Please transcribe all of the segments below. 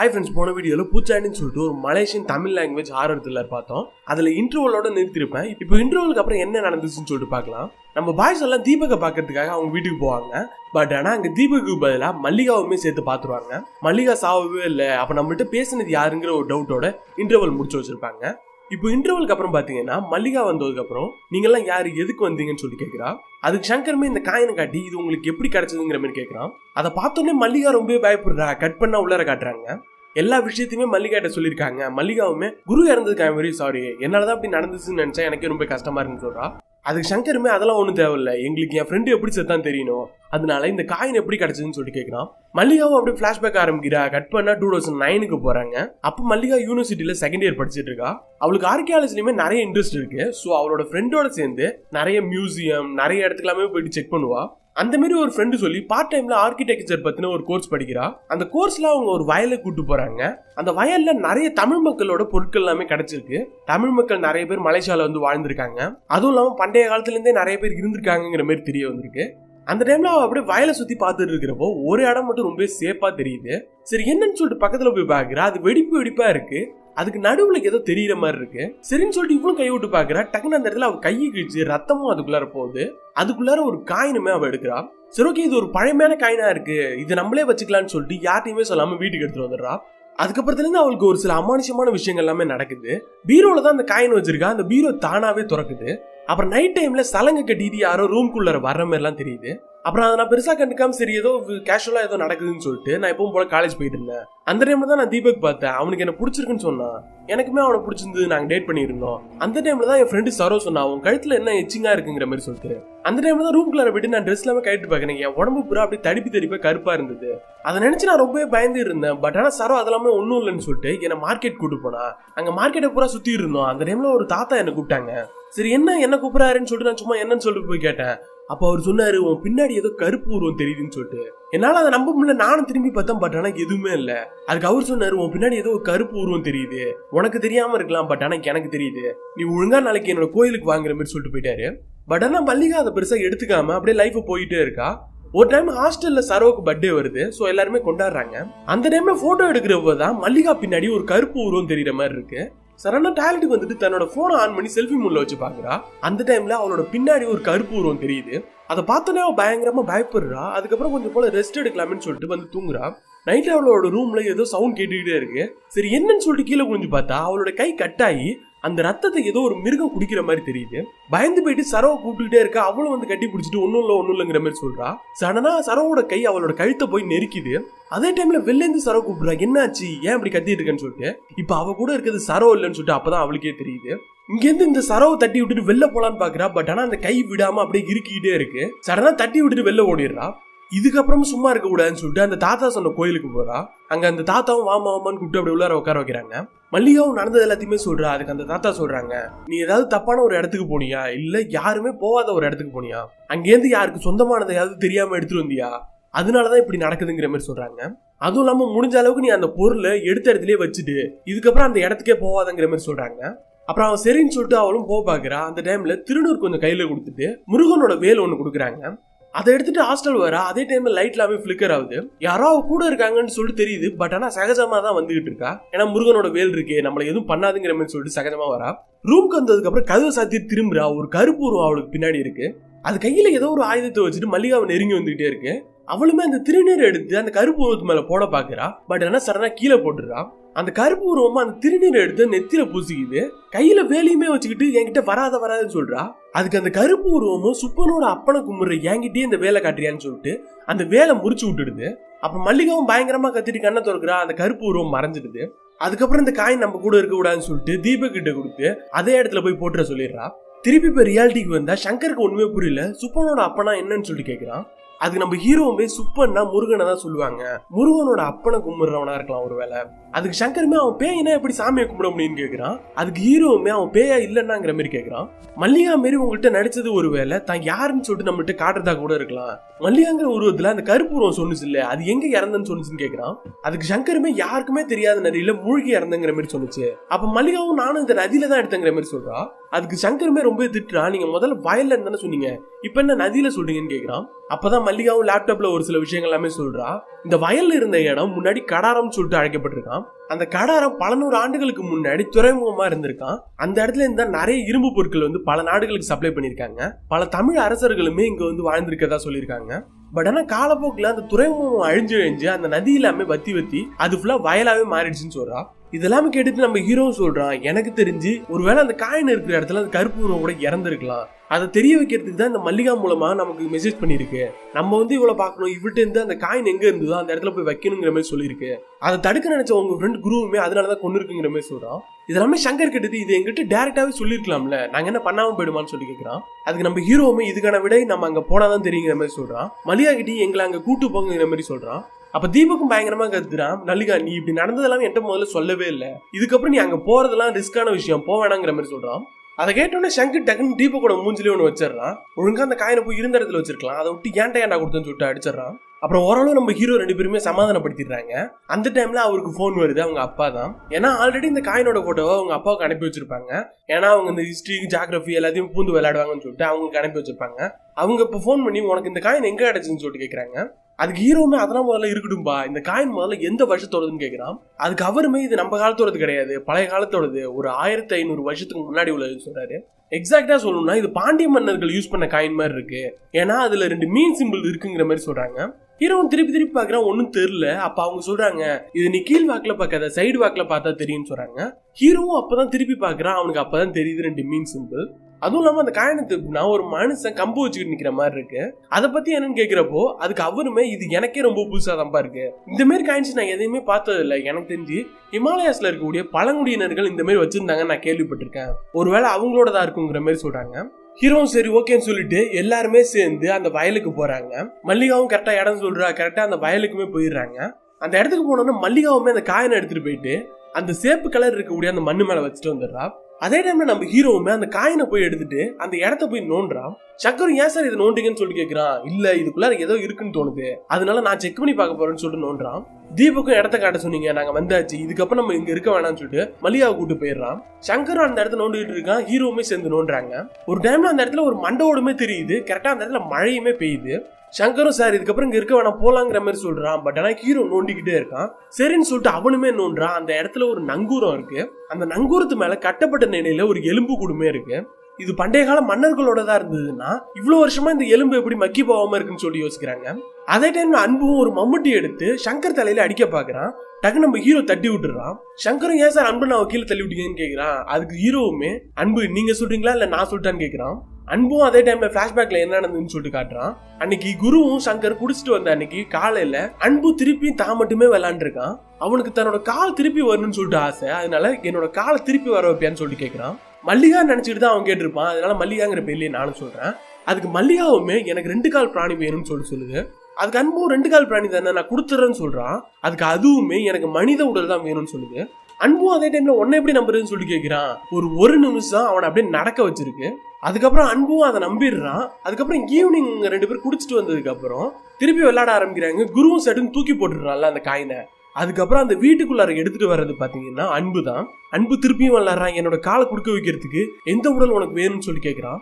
Hi friends போன வீடியோவில் பூச்சாண்டின்னு சொல்லிட்டு ஒரு Malaysian Tamil language order thriller பார்த்தோம். அதில் இன்டர்வலோட நிறுத்திருப்பேன். இப்போ இன்டர்வலுக்கு அப்புறம் என்ன நடந்துச்சுன்னு சொல்லிட்டு பார்க்கலாம். நம்ம பாய்ஸ் எல்லாம் தீபகை பார்க்கறதுக்காக அவங்க வீட்டுக்கு போவாங்க. பட் ஆனால் அங்கே தீபக்கு பதிலாக மல்லிகாவுமே சேர்த்து பார்த்துருவாங்க. மல்லிகா சாவவே இல்லை. அப்போ நம்மள்ட்ட பேசினது யாருங்கிற ஒரு டவுட்டோட இன்டர்வல் முடிச்சு வச்சிருப்பாங்க. இப்போ இன்டர்வலுக்கு அப்புறம் பார்த்தீங்கன்னா மல்லிகா வந்ததுக்கு அப்புறம் நீங்கெல்லாம் யாரு எதுக்கு வந்தீங்கன்னு சொல்லி கேட்குறா அதுக்கு சங்கருமே இந்த காயினை காட்டி இது உங்களுக்கு எப்படி கிடைச்சதுங்கிற மாதிரி கேட்குறான் அதை பார்த்தோன்னே மல்லிகா ரொம்பவே பயப்படுறா கட் பண்ணா உள்ளார காட்டுறாங்க. எல்லா விஷயத்தையுமே மல்லிகாட்ட சொல்லியிருக்காங்க. மல்லிகாவுமே குரு இறந்ததுக்கு ஐம் வெரி சாரி என்னாலதான் அப்படி நடந்துச்சுன்னு நினைச்சா எனக்கே ரொம்ப கஷ்டமா இருக்குன்னு சொல்றா. அதுக்கு சங்கருமே அதெல்லாம் ஒன்றும் தேவையில்ல. எங்களுக்கு என் ஃப்ரெண்டு எப்படி செத்தான் தெரியணும். அதனால இந்த காயின் எப்படி கிடச்சதுன்னு சொல்லிட்டு கேட்குறான் மல்லிகாவும் அப்படியே ஃப்ளாஷ்பேக் ஆரம்பிக்கிறா. கட் பண்ணால் டூ தௌசண்ட் நைனுக்கு போகிறாங்க அப்போ மல்லிகா யூனிவர்சிட்டியில் செகண்ட் இயர் படிச்சிட்டு இருக்கா. அவளுக்கு ஆர்கியாலஜிலுமே நிறைய இன்ட்ரெஸ்ட் இருக்குது ஸோ அவளோட ஃப்ரெண்டோட சேர்ந்து நிறைய மியூசியம் நிறைய இடத்துக்கெல்லாமே போயிட்டு செக் பண்ணுவா. அந்த மாதிரி ஒரு ஃப்ரெண்டு சொல்லி பார்ட் டைம்ல ஆர்கிடெக்சர் பத்தின ஒரு கோர்ஸ் படிக்கிறா. அந்த கோர்ஸ்ல அவங்க ஒரு வயலை கூட்டு போறாங்க. அந்த வயல்ல நிறைய தமிழ் மக்களோட பொருட்கள் எல்லாமே கிடைச்சிருக்கு. தமிழ் மக்கள் நிறைய பேர் மலேசியால வந்து வாழ்ந்திருக்காங்க. அதுவும் இல்லாம பண்டைய காலத்துல இருந்தே நிறைய பேர் இருந்திருக்காங்கிற மாதிரி தெரிய வந்திருக்கு. அந்த டைம்ல அவ அப்படியே வயலை சுத்தி பார்த்துட்டு இருக்கிறப்போ ஒரு இடம் மட்டும் ரொம்ப சேஃபா தெரியுது. சரி என்னன்னு சொல்லிட்டு பக்கத்துல போய் பாக்குறா அது வெடிப்பு வெடிப்பா இருக்கு. அதுக்கு நடுவுல ஏதோ தெரியற மாதிரி இருக்கு. சரின்னு சொல்லிட்டு இவளும் கை விட்டு பாக்குறா டக்குன்னு அந்த இடத்துல அவ கையை கிழிச்சு ரத்தமும் அதுக்குள்ளார போகுது. அதுக்குள்ளார ஒரு காயினுமே அவ எடுக்கிறா சரி ஓகே இது ஒரு பழமையான காயினா இருக்கு. இதை நம்மளே வச்சுக்கலாம்னு சொல்லிட்டு யார்ட்டையுமே சொல்லாம வீட்டுக்கு எடுத்துட்டு வந்துடுறா அதுக்கப்புறத்துல இருந்து அவளுக்கு ஒரு சில அமானுஷமான விஷயங்கள் எல்லாமே நடக்குது. பீரோல தான் அந்த காயின் வச்சிருக்கா அந்த பீரோ தானாவே திறக்குது. அப்புறம் நைட் டைம்ல சலங்கை கட்டிட்டு யாரோ ரூம்குள்ளார வர்ற மாதிரிலாம் தெரியுது. அப்புறம் அதை நான் பெருசாக கண்டுக்காம சரி ஏதோ கேஷுவலாக ஏதோ நடக்குதுன்னு சொல்லிட்டு நான் எப்பவும் போல காலேஜ் போயிட்டு இருந்தேன். அந்த டைம்ல தான் நான் தீபக் பார்த்தேன். அவனுக்கு என்ன பிடிச்சிருக்குன்னு சொன்னான். எனக்குமே அவனை பிடிச்சிருந்து நாங்கள் டேட் பண்ணியிருந்தோம். அந்த டைம்ல தான் என் ஃப்ரெண்டு சரோ சொன்னான் அவன் கழுத்தில் என்ன எச்சிங்காக இருக்குங்கிற மாதிரி சொல்லிட்டு. அந்த டைம்ல தான் ரூம்குள்ளார போயிட்டு நான் ட்ரெஸ் எல்லாமே கழிட்டு பார்க்கறேன். என் உடம்பு பூரா அப்படியே தடிப்பு தடிப்பாக கருப்பாக இருந்தது. அதை நினச்சி நான் ரொம்பவே பயந்து இருந்தேன். பட் ஆனால் சரோ அதெல்லாமே ஒன்றும் இல்லைன்னு சொல்லிட்டு என்னை மார்க்கெட் கூட்டு போனா அங்கே மார்க்கெட்டை பூரா சுற்றி இருந்தோம். அந்த டைம்ல ஒரு தாத்தா என்னை கூப்பிட்டாங்க. சரி என்ன என்ன கூப்பிடாருன்னு சொல்லிட்டு நான் சும்மா என்னன்னு சொல்லிட்டு போய் கேட்டேன். அப்போ அவர் சொன்னாரு உன் பின்னாடி ஏதோ கருப்பு உருவம் தெரியுதுன்னு சொல்லிட்டு. என்னால் அதை நம்ப முடியல நானும் திரும்பி பார்த்தேன் பட் ஆனால் எதுவுமே இல்லை. அதுக்கு அவர் சொன்னார் உன் பின்னாடி ஏதோ ஒரு கருப்பு உருவம் தெரியுது. உனக்கு தெரியாமல் இருக்கலாம் பட் ஆனால் எனக்கு தெரியுது. நீ ஒழுங்கா நாளைக்கு என்னோட கோயிலுக்கு வாங்குற மாதிரி சொல்லிட்டு போயிட்டாரு. பட் ஆனால் மல்லிகா அதை பெருசாக எடுத்துக்காம அப்படியே லைஃப் போயிட்டே இருக்கா. ஒரு டைம் ஹாஸ்டல்ல சரோவுக்கு பர்த்டே வருது ஸோ எல்லாருமே கொண்டாடுறாங்க. அந்த டைம்ல போட்டோ எடுக்கிறப்ப தான் மல்லிகா பின்னாடி ஒரு கருப்பு உருவம் தெரியுற மாதிரி இருக்கு. சரணா டாய்லெட்டுக்கு வந்துட்டு தன்னோட போனை ஆன் பண்ணி செல்ஃபி மூல வச்சு பாக்குறா அந்த டைம்ல அவளோட பின்னாடி ஒரு கருப்பு உருவம் தெரியுது. அதை பார்த்தோன்னே அவள் பயங்கரமா பயப்படுறா. அதுக்கப்புறம் கொஞ்சம் போல ரெஸ்ட் எடுக்கலாம்னு சொல்லிட்டு வந்து தூங்குறா. நைட்ல அவளோட ரூம்ல ஏதோ சவுண்ட் கேட்டுக்கிட்டே இருக்கு. சரி என்னன்னு சொல்லிட்டு கீழே குனிஞ்சு பார்த்தா அவளோட கை கட்டாயி அந்த ரத்தத்தை ஏதோ ஒரு மிருகம் குடிக்கிற மாதிரி தெரியுது. பயந்து போயிட்டு சரவை கூப்பிட்டுக்கிட்டே இருக்கா அவளும் வந்து கட்டி பிடிச்சிட்டு ஒன்றும் இல்லை ஒன்றும் இல்லைங்கிற மாதிரி சொல்றா. சடனா சரவோட கை அவளோட கழுத்தை போய் நெருக்கிது. அதே டைம்ல வெளிலேருந்து சரவ கூப்பிடுறா என்னாச்சு? ஏன் இப்படி கத்திட்டு இருக்கேன்னு சொல்லிட்டு? இப்போ அவ கூட இருக்கிறது சரவ இல்லைன்னு சொல்லிட்டு அப்பதான் அவளுக்கே தெரியுது. இங்கேருந்து இந்த சரவை தட்டி விட்டுட்டு வெளில போலான்னு பாக்குறா பட் ஆனா அந்த கை விடாம அப்படியே இருக்கிட்டே இருக்கு. சடனா தட்டி விட்டுட்டு வெளில ஓடிடுறா. இதுக்கப்புறம் சும்மா இருக்க கூடாதுன்னு சொல்லிட்டு அந்த தாத்தா சொன்ன கோயிலுக்கு போறா. அங்க அந்த தாத்தாவும் வாமா வாமான்னு கூப்பிட்டு அப்படி உள்ளார உட்கார வைக்கிறாங்க. மல்லிகாவும் நடந்தது எல்லாத்தையுமே சொல்றா. அதுக்கு அந்த தாத்தா சொல்றாங்க நீ ஏதாவது தப்பான ஒரு இடத்துக்கு போனியா? இல்ல யாருமே போகாத ஒரு இடத்துக்கு போனியா? அங்கேருந்து யாருக்கு சொந்தமானதை ஏதாவது தெரியாம எடுத்துட்டு வந்தியா? அதனாலதான் இப்படி நடக்குதுங்கிற மாதிரி சொல்றாங்க. அதுவும் இல்லாம முடிஞ்ச அளவுக்கு நீ அந்த பொருளை எடுத்த இடத்துலயே வச்சுட்டு இதுக்கப்புறம் அந்த இடத்துக்கே போகாதங்கிற மாதிரி சொல்றாங்க. அப்புறம் அவன் சரின்னு சொல்லிட்டு அவளும் போக பாக்குறா. அந்த டைம்ல திருநூறு கொஞ்சம் கையில கொடுத்துட்டு முருகனோட வேல் ஒண்ணு கொடுக்குறாங்க. அதை எடுத்துட்டு ஹாஸ்டல் வர அதே டைம்ல லைட் எல்லாமே ஃபிளிக்கர் ஆகுது. யாரோ கூட இருக்காங்கன்னு சொல்லிட்டு தெரியுது பட் ஆனா சகஜமா தான் வந்துகிட்டு இருக்கா? ஏன்னா முருகனோட வேல் இருக்கு நம்மள எதுவும் பண்ணாதுங்கிற மாதிரி சொல்லிட்டு சகஜமா வரா. ரூம்க்கு வந்ததுக்கு அப்புறம் கதவை சாத்தி திரும்புறா ஒரு கருப்பு உருவம் அவளுக்கு பின்னாடி இருக்கு. அது கையில ஏதோ ஒரு ஆயுதத்தை வச்சுட்டு மல்லிகாவை நெருங்கி வந்துகிட்டே இருக்கு. அவளுமே அந்த திருநீரை எடுத்து அந்த கருப்பு உருவத்து மேல போட பாக்குறா. பட் ஆனா சடனா கீழே போட்டுறான் அந்த கருப்பு உருவமா அந்த திருநீரை எடுத்து நெத்தில பூசிக்குது. கையில வேலையுமே வச்சுக்கிட்டு என்கிட்ட வராத வராதுன்னு சொல்றா. அதுக்கு அந்த கருப்பு உருவமும் சுப்பனோட அப்பனை கும்பிடுற என்கிட்டயே இந்த வேலை காட்டுறியான்னு சொல்லிட்டு அந்த வேலை முறிச்சு விட்டுடுது. அப்ப மல்லிகாவும் பயங்கரமா கத்திட்டு கண்ணை திறக்கிறா. அந்த கருப்பு உருவம் மறைஞ்சிடுது. அதுக்கப்புறம் இந்த காயின் நம்ம கூட இருக்க கூடாதுன்னு சொல்லிட்டு தீபக் கிட்ட கொடுத்து அதே இடத்துல போய் போட்டுற சொல்லிடுறா. திருப்பி இப்போ ரியாலிட்டிக்கு வந்தா சங்கருக்கு ஒண்ணுமே புரியல. சுப்பனோட அப்பனா என்னன்னு சொல்லிட்டு கேட்கிறான் அதுக்கு நம்ம ஹீரோவுமே சுப்பன்னா முருகனை தான் சொல்லுவாங்க. முருகனோட அப்பனை கும்பிடுறவனா இருக்கலாம் ஒருவேளை. அதுக்கு சங்கருமே அவன் பேயினா எப்படி சாமியை கும்பிட முடியும்னு கேட்கிறான் அதுக்கு ஹீரோவுமே அவன் பேயா இல்லைன்னாங்கிற மாதிரி கேட்கிறான் மல்லிகா மாரி உங்கள்கிட்ட நடிச்சது ஒருவேளை தான் யாருன்னு சொல்லிட்டு நம்மகிட்ட காட்டுறதா கூட இருக்கலாம். மல்லிகாங்கிற உருவத்துல அந்த கருப்பு சொன்னுச்சு இல்ல அது எங்க இறந்துன்னு சொன்னுச்சுன்னு கேட்கிறான் அதுக்கு சங்கருமே யாருக்குமே தெரியாத நதியில மூழ்கி இறந்துங்கிற மாதிரி சொன்னுச்சு. அப்ப மல்லிகாவும் நானும் இந்த நதியில தான் எடுத்தங்கிற மாதிரி சொல்றா. அதுக்கு சங்கருமே ரொம்ப திட்டுறான் நீங்க முதல்ல வயல்ல இருந்தானே சொன்னீங்க. இப்ப என்ன நதியில சொல்றீங்கன்னு கேக்குறான். அப்பதான் மல்லிகாவும் லேப்டாப்ல ஒரு சில விஷயங்கள் எல்லாமே சொல்றா. இந்த வயல்ல இருந்த இடம் முன்னாடி கடாரம் சொல்லிட்டு அழைக்கப்பட்டிருக்கான். அந்த கடாரம் பல நூறு ஆண்டுகளுக்கு முன்னாடி துறைமுகமா இருந்திருக்கான். அந்த இடத்துல இருந்தா நிறைய இரும்பு பொருட்கள் வந்து பல நாடுகளுக்கு சப்ளை பண்ணிருக்காங்க பல தமிழ் அரசர்களுமே இங்க வந்து வாழ்ந்திருக்கதா சொல்லியிருக்காங்க. பட் ஆனா காலப்போக்கில் அந்த துறைமுகம் அழிஞ்சு அழிஞ்சு அந்த நதி எல்லாமே வத்தி வத்தி அது ஃபுல்லா வயலாவே மாறிடுச்சுன்னு சொல்றா. இதெல்லாம் கேட்டுட்டு நம்ம ஹீரோ சொல்றான் எனக்கு தெரிஞ்சு ஒருவேளை அந்த காயின் இருக்கிற இடத்துல அந்த கருப்பு உருவம் கூட இறந்துருக்கலாம். அதை தெரிய வைக்கிறதுக்கு தான் இந்த மல்லிகா மூலமா நமக்கு மெசேஜ் பண்ணிருக்கு நம்ம வந்து இவ்வளவு பார்க்கணும். இவர்கிட்ட இருந்து அந்த காயின் எங்க இருந்ததோ அந்த இடத்துல போய் வைக்கணுங்கிற மாதிரி சொல்லியிருக்கு. அதை தடுக்க நினைச்ச உங்க ஃப்ரெண்ட் குருவுமே அதனாலதான் கொண்டு இருக்குங்கிற மாதிரி சொல்றான். இதெல்லாமே சங்கர் கிட்டது இது எங்கிட்ட டேரக்டாவே சொல்லியிருக்கலாம்ல நாங்க என்ன பண்ணாம போயிடுமான்னு சொல்லி கேட்குறான் அதுக்கு நம்ம ஹீரோவுமே இதுக்கான விடை நம்ம அங்க போனாதான் தெரியுங்கிற மாதிரி சொல்றான். மலியா கிட்டி எங்களை அங்க கூட்டு போங்கிற மாதிரி சொல்றான். அப்ப தீபக்கும் பயங்கரமா கத்துறான். நல்லிகா நீ இப்படி நடந்ததெல்லாம் என்கிட்ட முதல்ல சொல்லவே இல்லை. இதுக்கப்புறம் நீ அங்க போறதெல்லாம் ரிஸ்கான விஷயம் போவேணாங்கிற மாதிரி சொல்றான். அதை கேட்டோன்னே சங்கர் டக்குன்னு தீபக்கோட மூஞ்சிலே ஒன்று வச்சிடறான். ஒழுங்காக அந்த காயினை போய் இருந்த இடத்துல வச்சிருக்கலாம். அதை விட்டு ஏன்டா ஏன்டா கொடுத்துன்னு சொல்லிட்டு அடிச்சிடறான். அப்புறம் ஓரளவு நம்ம ஹீரோ ரெண்டு பேருமே சமாதானப்படுத்திடுறாங்க. அந்த டைம்ல அவருக்கு ஃபோன் வருது அவங்க அப்பா தான். ஏன்னா ஆல்ரெடி இந்த காயினோட போட்டோவை அவங்க அப்பாவுக்கு அனுப்பி வச்சிருப்பாங்க. ஏன்னா அவங்க இந்த ஹிஸ்டரி ஜாகிரபி எல்லாத்தையும் பூந்து விளையாடுவாங்கன்னு சொல்லிட்டு அவங்களுக்கு அனுப்பி வச்சிருப்பாங்க. அவங்க இப்போ ஃபோன் பண்ணி உனக்கு இந்த காயின் எங்க கிடைச்சுன்னு சொல்லிட்டு கேட்குறாங்க அதுக்கு ஹீரோவுமே அதெல்லாம் முதல்ல இருக்கட்டும்பா. இந்த காயின் முதல்ல எந்த வருஷத்தோடதுன்னு கேட்குறான் அதுக்கு அவருமே இது நம்ம காலத்தோடது கிடையாது. பழைய காலத்தோடது. ஒரு ஆயிரத்தி ஐநூறு வருஷத்துக்கு முன்னாடி உள்ளதுன்னு சொல்றாரு. எக்ஸாக்டா சொல்லணும்னா இது பாண்டிய மன்னர்கள் யூஸ் பண்ண காயின் மாதிரி இருக்கு. ஏன்னா அதுல ரெண்டு மீன் சிம்பிள் இருக்குங்கிற மாதிரி சொல்றாங்க. ஹீரோவும் திருப்பி திருப்பி பார்க்குறான் ஒன்றும் தெரியல. அப்ப அவங்க சொல்றாங்க இது நீ கீழ் வாக்குல பார்க்காத சைடு வாக்குல பார்த்தா தெரியும்னு சொல்றாங்க. ஹீரோவும் அப்பதான் திருப்பி பார்க்குறான் அவனுக்கு அப்பதான் தெரியுது ரெண்டு மீன் சிம்பிள் அதுவும் இல்லாம அந்த காயனத்துக்குனா ஒரு மனுஷன் கம்பு வச்சுக்கிட்டு நிக்கிற மாதிரி இருக்கு. அதை பத்தி என்னன்னு கேக்குறப்போ அதுக்கு அவருமே இது எனக்கே ரொம்ப புதுசா தான்ப்பா இருக்கு இந்த மாதிரி காயின்ஸ் நான் எதையுமே பார்த்தது இல்லை எனக்கு தெரிஞ்சு ஹிமாலயாஸ்ல இருக்கக்கூடிய பழங்குடியினர்கள் இந்த மாதிரி வச்சிருந்தாங்க நான் கேள்விப்பட்டிருக்கேன். ஒருவேளை அவங்களோடதா இருக்குங்கிற மாதிரி சொல்றாங்க. ஹீரோவும் சரி ஓகேன்னு சொல்லிட்டு எல்லாருமே சேர்ந்து அந்த வயலுக்கு போறாங்க. மல்லிகாவும் கரெக்டா இடம் சொல்றா கரெக்டா அந்த வயலுக்குமே போயிடுறாங்க. அந்த இடத்துக்கு போனோன்னா மல்லிகாவுமே அந்த காயினை எடுத்துட்டு போயிட்டு அந்த சேப்பு கலர் இருக்கக்கூடிய அந்த மண்ணு மேல வச்சுட்டு வந்துடுறா. அதே டைம்ல நம்ம ஹீரோவுமே அந்த காயினை போய் எடுத்துட்டு அந்த இடத்த போய் நோண்டுறான். சக்கரம் ஏன் சார் இதை நோண்டிங்கன்னு சொல்லிட்டு கேட்கிறான் இல்ல இதுக்குள்ள ஏதோ இருக்குன்னு தோணுது. அதனால நான் செக் பண்ணி பார்க்க போறேன்னு சொல்லிட்டு நோண்டுறான். தீபக்கும் இடத்த காட்ட சொன்னீங்க. நாங்க வந்தாச்சு. இதுக்கப்புறம் நம்ம இங்க இருக்க வேணாம்னு சொல்லிட்டு மலியாவை கூட்டு போயிடுறான். சங்கரும் அந்த இடத்த நோண்டிட்டு இருக்கான். ஹீரோவுமே சேர்ந்து நோண்டுறாங்க. ஒரு டைம்ல அந்த இடத்துல ஒரு மண்டவோடுமே தெரியுது. கரெக்டா அந்த இடத்துல மழையுமே பெய்யுது. சங்கரும் சார் இதுக்கப்புறம் இங்க இருக்க வேணாம் போலாங்கிற மாதிரி சொல்றான். பட் ஆனா ஹீரோ நோண்டிக்கிட்டே இருக்கான். சரின்னு சொல்லிட்டு அவனுமே நோண்டுறான். அந்த இடத்துல ஒரு நங்கூரம் இருக்கு. அந்த நங்கூரத்து மேல கட்டப்பட்ட நிலையில ஒரு எலும்பு கூடுமே இருக்கு. இது பண்டைய கால மன்னர்களோட தான் இருந்ததுன்னா இவ்வளவு வருஷமா இந்த எலும்பு எப்படி மக்கி போகாம இருக்குன்னு சொல்லி யோசிக்கிறாங்க. அதே டைம்ல அன்பும் ஒரு மம்முட்டி எடுத்து சங்கர் தலையில அடிக்க பாக்குறான். டக்கு நம்ம ஹீரோ தட்டி விட்டுறான். சங்கரும் ஏன் சார் அன்பு நான் கீழே தள்ளி விட்டீங்கன்னு கேக்குறான். அதுக்கு ஹீரோவுமே அன்பு நீங்க சொல்றீங்களா? இல்ல நான் சொல்லிட்டான்னு கேக்குறான்? அன்பும் அதே டைம்ல பிளாஷ்பேக்ல என்ன நடந்ததுன்னு சொல்லிட்டு காட்டுறான். அன்னைக்கு குருவும் சங்கர் குடிச்சிட்டு வந்த அன்னைக்கு காலையில அன்பு திருப்பி தான் மட்டுமே விளாண்டுருக்கான் அவனுக்கு தன்னோட கால் திருப்பி வரணும்னு சொல்லிட்டு ஆசை. அதனால என்னோட காலை திருப்பி வர வைப்பியான்னு சொல்லிட்டு கேட்கிறான் மல்லிகா நினைச்சிட்டு தான் அவன் கேட்டிருப்பான். அதனால மல்லிகாங்கிற பேர்லயே நானும் சொல்றேன். அதுக்கு மல்லிகாவுமே எனக்கு ரெண்டு கால் பிராணி வேணும்னு சொல்லி சொல்லுது. அதுக்கு அன்பும் ரெண்டு கால் பிராணி தானே நான் கொடுத்துறேன்னு சொல்றான். அதுக்கு அதுவுமே எனக்கு மனித உடல் தான் வேணும்னு சொல்லுது. அன்பும் அதே டைம்ல உன்னை எப்படி நம்புறதுன்னு சொல்லி கேட்கிறான் ஒரு ஒரு நிமிஷம் அவனை அப்படியே நடக்க வச்சிருக்கு. அதுக்கப்புறம் அன்பும் அதை நம்பிடுறான். அதுக்கப்புறம் ஈவினிங் ரெண்டு பேரும் குடிச்சிட்டு வந்ததுக்கப்புறம் திருப்பி விளையாட ஆரம்பிக்கிறாங்க. குருவும் சட்டுன்னு தூக்கி போட்டுடுறான்ல அந்த காயினை. அதுக்கப்புறம் அந்த வீட்டுக்குள்ளார எடுத்துட்டு வர்றது பாத்தீங்கன்னா அன்பு தான். அன்பு திருப்பியும் விளாட்றான் என்னோட காலை கொடுக்க வைக்கிறதுக்கு எந்த உடல் உனக்கு வேணும்னு சொல்லி கேட்குறான்.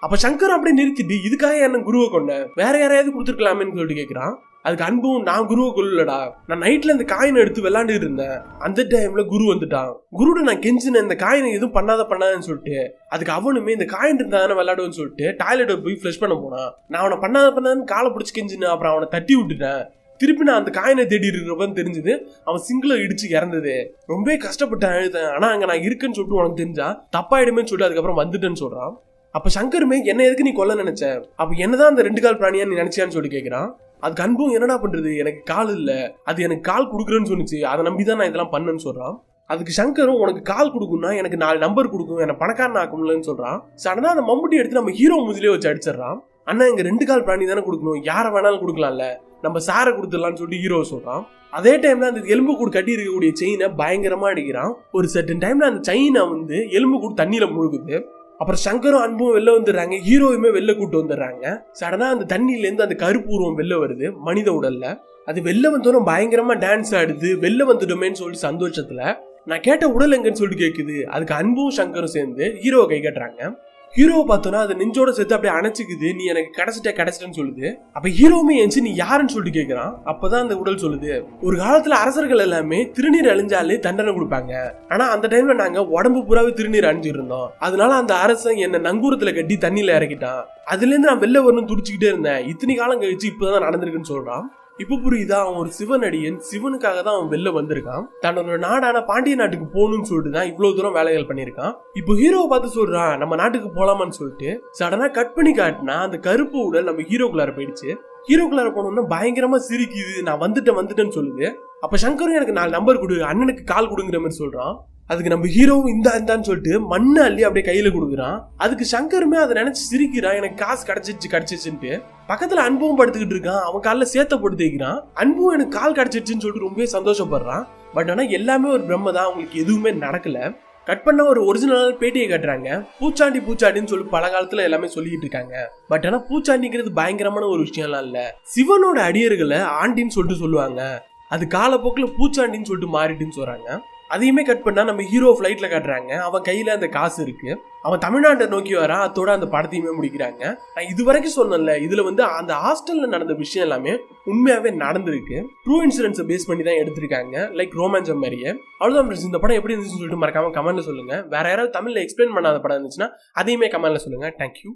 அப்ப சங்கர் அப்படியே நிறுத்திட்டு இதுக்காக என்ன குருவை கொண்ட? வேற யாரையாவது கொடுத்துருக்கலாமேன்னு சொல்லிட்டு கேட்கிறான். அதுக்கு அன்பும் நான் குருவை கொல்லடா நான் நைட்ல இந்த காயினை எடுத்து விளாண்டுட்டு இருந்தேன். அந்த டைம்ல குரு வந்துட்டான். குருட நான் கெஞ்சினேன் இந்த காயினை எதுவும் பண்ணாத பண்ணாதன்னு சொல்லிட்டு. அதுக்கு அவனுமே இந்த காயின் இருந்தா தானே விளையாடுவேன்னு சொல்லிட்டு டாய்லெட்டை போய் ஃப்ரெஷ் பண்ண போனான். நான் அவனை பண்ணாத பண்ணாதன்னு காலை பிடிச்சி கெஞ்சினேன் அப்புறம் அவனை தட்டி விட்டுட்டேன். திருப்பி நான் அந்த காயினை தேடி இருக்கிறப்பன்னு தெரிஞ்சது அவன் சிங்கிள இடிச்சு இறந்தது. ரொம்ப கஷ்டப்பட்டேன் அழுதேன். ஆனா அங்க நான் இருக்குன்னு சொல்லிட்டு உனக்கு தெரிஞ்சா? தப்பாயிடுமேன்னு சொல்லிட்டு அதுக்கப்புறம் வந்துட்டேன்னு சொல்றான். அப்ப சங்கருமே என்ன எதுக்கு நீ கொல்ல நினைச்ச? அப்ப என்னதான் அந்த ரெண்டு கால் பிராணியா நீ நினைச்சியான்னு சொல்லி கேக்குறான். அதுக்கு அன்பும் என்னடா பண்றது? எனக்கு கால் இல்லை. அது எனக்கு கால் கொடுக்குறேன்னு சொன்னிச்சு. அதை நம்பிதான் நான் இதெல்லாம் பண்ணேன்னு சொல்றான். அதுக்கு சங்கரும் உனக்கு கால் கொடுக்கும்னா எனக்கு நாலு நம்பர் கொடுக்கும். என்ன பணக்காரன் ஆக்கும்லன்னு சொல்றான். சடனா அந்த மம்முட்டி எடுத்து நம்ம ஹீரோ முதிலே வச்சு அடிச்சிடறான். அண்ணா இங்கே ரெண்டு கால் பிராணி தானே கொடுக்கணும். யாரை வேணாலும் கொடுக்கலாம்ல. நம்ம சாரை கொடுத்துடலாம்னு சொல்லிட்டு ஹீரோ சொல்றான். அதே டைம்ல அந்த எலும்பு கூடு கட்டி இருக்கக்கூடிய செயினை பயங்கரமா அடிக்கிறான். ஒரு சர்டன் டைம்ல அந்த செயினை வந்து எலும்பு கூடு தண்ணியில முழுகுது. அப்புறம் சங்கரும் அன்பும் வெளில வந்துடுறாங்க ஹீரோயுமே வெளில கூட்டு வந்துடுறாங்க. சடனா அந்த தண்ணியிலேருந்து அந்த கருப்பூர்வம் வெளில வருது மனித உடல்ல. அது வெளில வந்தோம் பயங்கரமா டான்ஸ் ஆடுது வெளில வந்துட்டோமேன்னு சொல்லிட்டு சந்தோஷத்துல. நான் கேட்ட உடல் எங்கன்னு சொல்லிட்டு கேட்குது அதுக்கு அன்பும் சங்கரும் சேர்ந்து ஹீரோவை கை கட்டுறாங்க. ஹீரோவை பார்த்தோன்னா அது நெஞ்சோட சேர்த்து அப்படியே அணைச்சிக்குது. நீ எனக்கு கிடைச்சிட்ட கிடைச்சிட்டேன்னு சொல்லுது. அப்ப ஹீரோவுமே எஞ்சி நீ யாருன்னு சொல்லிட்டு கேக்குறான்? அப்பதான் அந்த உடல் சொல்லுது. ஒரு காலத்துல அரசர்கள் எல்லாமே திருநீர் அழிஞ்சாலே தண்டனை கொடுப்பாங்க. ஆனா அந்த டைம்ல நாங்க உடம்பு பூராவே திருநீர் அணிஞ்சிட்டு இருந்தோம் அதனால அந்த அரசன் என்ன நங்கூரத்துல கட்டி தண்ணியில இறக்கிட்டான். அதுல இருந்து நான் வெளில வரணும் துடிச்சுக்கிட்டே இருந்தேன். இத்தனை காலம் கழிச்சு இப்பதான் நடந்திருக்குன்னு சொல்றான். இப்ப புரியுதா? அவன் ஒரு சிவனடியன் சிவனுக்காக தான் அவன் வெளில வந்திருக்கான். தன்னோட நாடான பாண்டிய நாட்டுக்கு போகணும்னு சொல்லிட்டு தான் இவ்வளவு தூரம் வேலைகள் பண்ணியிருக்கான். இப்போ ஹீரோவை பார்த்து சொல்றான் நம்ம நாட்டுக்கு போலாமான்னு சொல்லிட்டு சடனா கட் பண்ணி காட்டினா அந்த கருப்பு உடல் நம்ம ஹீரோக்குள்ளார போயிடுச்சு. ஹீரோக்குள்ளார போனோம்னா பயங்கரமா சிரிக்குது நான் வந்துட்டேன் வந்துட்டேன்னு சொல்லுது. அப்ப சங்கரும் எனக்கு நாலு நம்பர் கொடு அண்ணனுக்கு கால் கொடுங்கிற மாதிரி சொல்றான். அதுக்கு நம்ம ஹீரோவும் இந்த இந்தான்னு சொல்லிட்டு மண்ணை அள்ளி அப்படியே கையில கொடுக்குறான். அதுக்கு சங்கருமே அதை நினைச்சு சிரிக்கிறான். எனக்கு காசு கிடைச்சிச்சு கிடைச்சிச்சுன்ட்டு பக்கத்துல அன்பும் படுத்துக்கிட்டு இருக்கான். அவன் காலில் சேத்த போட்டு தேய்க்கிறான். அன்பும் எனக்கு கால் கிடைச்சிருச்சுன்னு சொல்லிட்டு ரொம்பவே சந்தோஷப்படுறான். பட் ஆனால் எல்லாமே ஒரு பிரம்ம தான். அவங்களுக்கு எதுவுமே நடக்கல. கட் பண்ண ஒரு ஒரிஜினலான பேட்டியை கட்டுறாங்க. பூச்சாண்டி பூச்சாண்டின்னு சொல்லி பல காலத்துல எல்லாமே சொல்லிட்டு இருக்காங்க. பட் ஆனா பூச்சாண்டிங்கிறது பயங்கரமான ஒரு விஷயம்லாம் இல்ல. சிவனோட அடியர்களை ஆண்டின்னு சொல்லிட்டு சொல்லுவாங்க. அது காலப்போக்கில் பூச்சாண்டின்னு சொல்லிட்டு மாறிட்டுன்னு சொல்றாங்க. அதையுமே கட் பண்ணால் நம்ம ஹீரோ ஃப்ளைட்டில் காட்டுறாங்க. அவன் கையில் அந்த காசு இருக்குது அவன் தமிழ்நாட்டை நோக்கி வரா அதோட அந்த படத்தையுமே முடிக்கிறாங்க. நான் இது வரைக்கும் சொன்னேன்ல இதில் வந்து அந்த ஹாஸ்டலில் நடந்த விஷயம் எல்லாமே உண்மையாகவே நடந்திருக்கு. ட்ரூ இன்சூரன்ஸை பேஸ் பண்ணி தான் எடுத்திருக்காங்க. லைக் ரோமான்சம் மாதிரியே. அவ்வளோதான் ஃப்ரெண்ட்ஸ் இந்த படம் எப்படி இருந்துச்சுன்னு சொல்லிட்டு மறக்காம கமெண்ட்டில் சொல்லுங்கள் வேறு யாராவது தமிழில் எக்ஸ்பிளைன் பண்ணாத படம் இருந்துச்சுன்னா அதையுமே கமெண்ட்டில் சொல்லுங்க. தேங்க்யூ